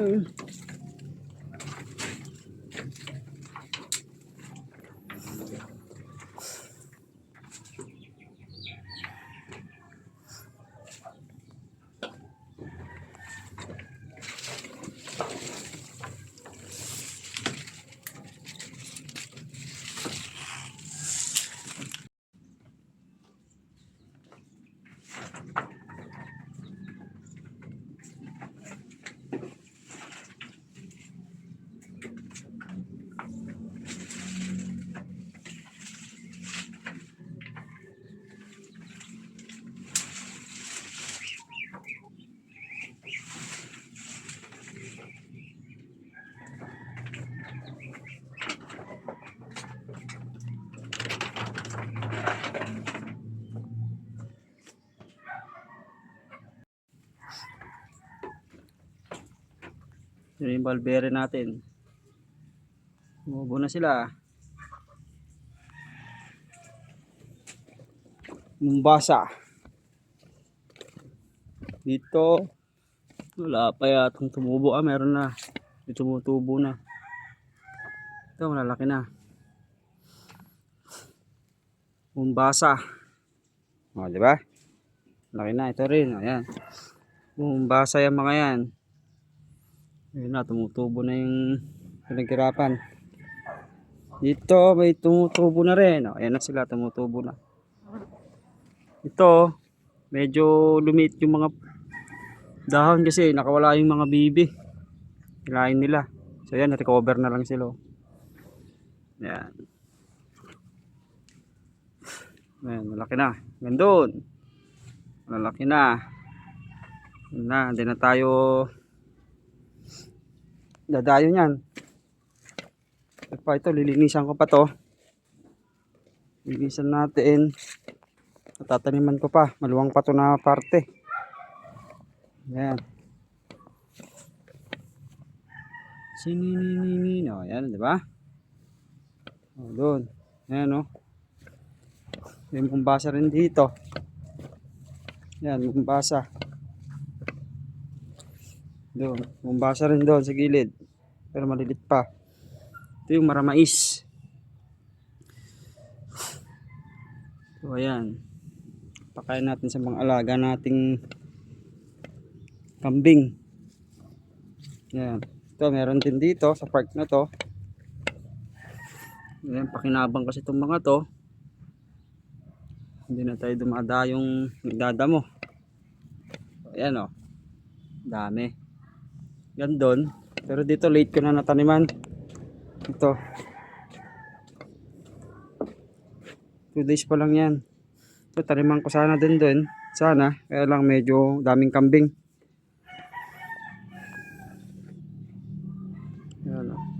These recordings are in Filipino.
ừ. Yun yung balbere natin. Umubo na sila. Mumbasa. Dito, wala pa yatang tumubo. Ah, meron na. May tumutubo na. Ito, malalaki na. Mumbasa. O, di ba? Laki na. Ito rin. Ayan. Mumbasa yung mga yan. Ayun na, tumutubo na yung pinaghirapan. Dito, may tumutubo na rin. O, ayan na sila, tumutubo na. Ito, medyo lumiit yung mga dahon kasi nakawala yung mga bibi. Hilahin nila. So, yan, recover na lang sila. Yan. Ayan, malaki na. Gandun. Malaki na. Yan na, hindi na tayo dadayo niyan. Pa ito, lilinisan ko pa to. Lilinisan natin. Tataniman ko pa. Maluwang pa to na parte. Yan. Sininini. No, yan, di ba? O, doon. Yan, no. May bumbasa rin dito. Yan, bumbasa. Doon. Bumbasa rin doon sa gilid. Pero malilit pa. Ito yung maramais. So, ayan. Pakain natin sa mga alaga nating kambing. Ayan. Ito, meron din dito sa park na to. Ayan, pakinabang kasi itong mga to. Hindi na tayo dumadayong nagdadamo. Ayan o. Dami. Yan doon. Pero dito late ko na nataniman. Ito. 2 days pa lang yan. Ito, taniman ko sana din doon. Sana. Kaya lang medyo daming kambing. Yan o.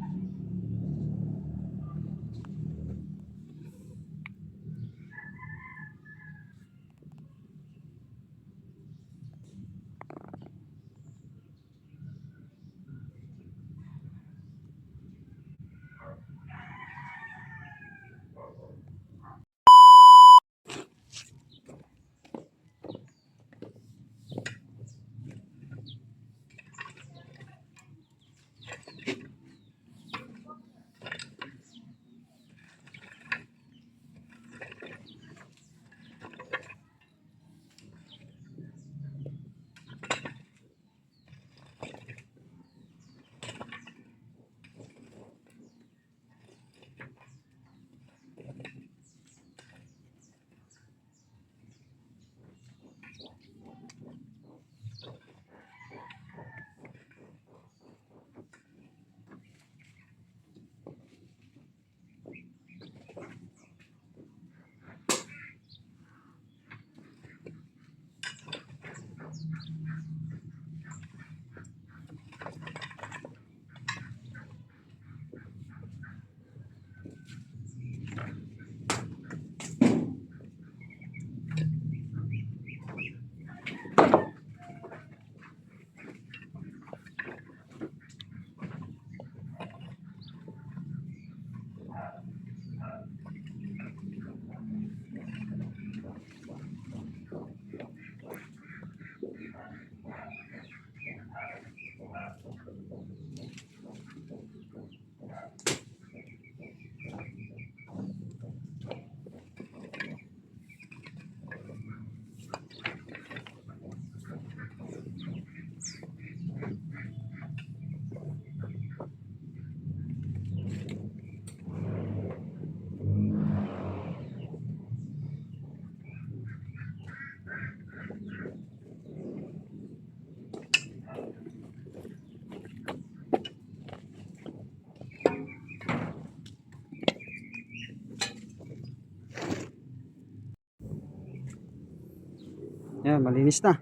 Ayan, malinis na.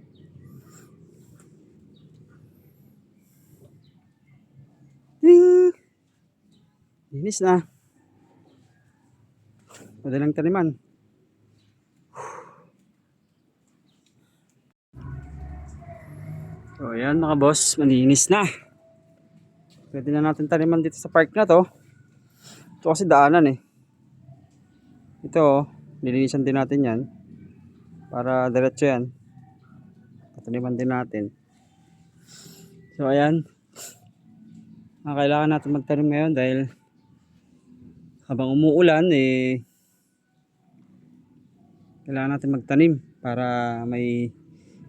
Ding! Linis na. Madalang taniman. So ayan mga boss, malinis na. Pwede na natin taniman dito sa park na to. Ito kasi daanan eh. Ito oh, nilinisan din natin yan. Para diretso yan. Tataniman din natin. So ayan. Ang kailangan natin magtanim ngayon dahil habang umuulan eh kailangan natin magtanim para may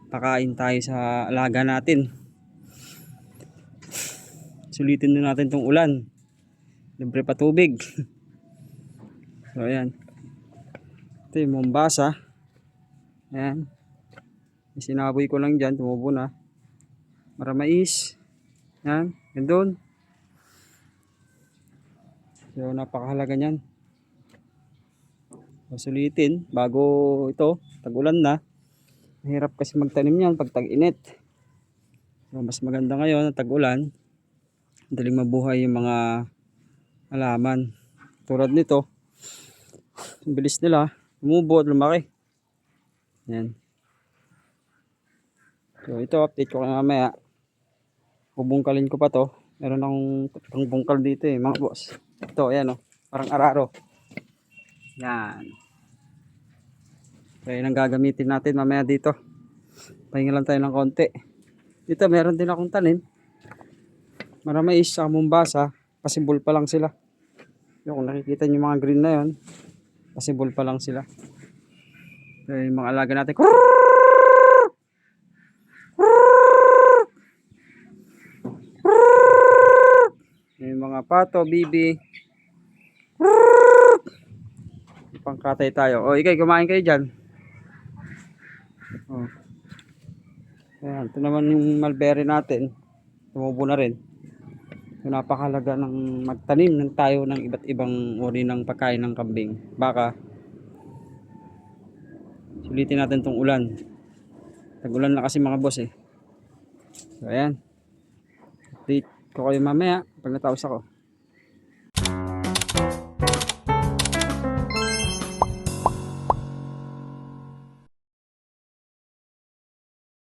pakain tayo sa alaga natin. Sulitin din natin tong ulan. Libre pa tubig. so ayan. Ito yung Mombasa. Ayan. Sinaboy ko lang dyan. Tumubo na. Maramais. Ayan. Yan doon. So napakahalaga niyan. So, sulitin bago ito tag-ulan na. Mahirap kasi magtanim yan pag tag-init. So, mas maganda ngayon tag-ulan. Daling mabuhay yung mga halaman. Tulad nito. Ang bilis nila. Tumubo at lumaki. Yan. So ito update ko kayo mamaya. Bubungkalin ko pa to. Meron akong pang bungkal dito eh mga boss. Ito ayan oh. Parang araro. Yan. So yun ang gagamitin natin mamaya dito. Pahinga lang tayo ng konti. Dito meron din akong tanim. Maramais sa Mombasa. Pasibol pa lang sila. Yung kung nakikita nyo mga green na yon pasibol pa lang sila. So yung mga alaga natin. Yung mga pato, bibi. Pangkatay tayo. O, ikay, kumain kayo dyan. O. Ayan, ito naman yung mulberry natin. Tumubo na rin. Napakalaga ng magtanim ng tayo ng iba't ibang uri ng pagkain ng kambing. Baka, sulitin natin tong ulan. Tag-ulan na kasi mga boss eh. So, ayan. Update ko kayo mamaya pag natapos ako.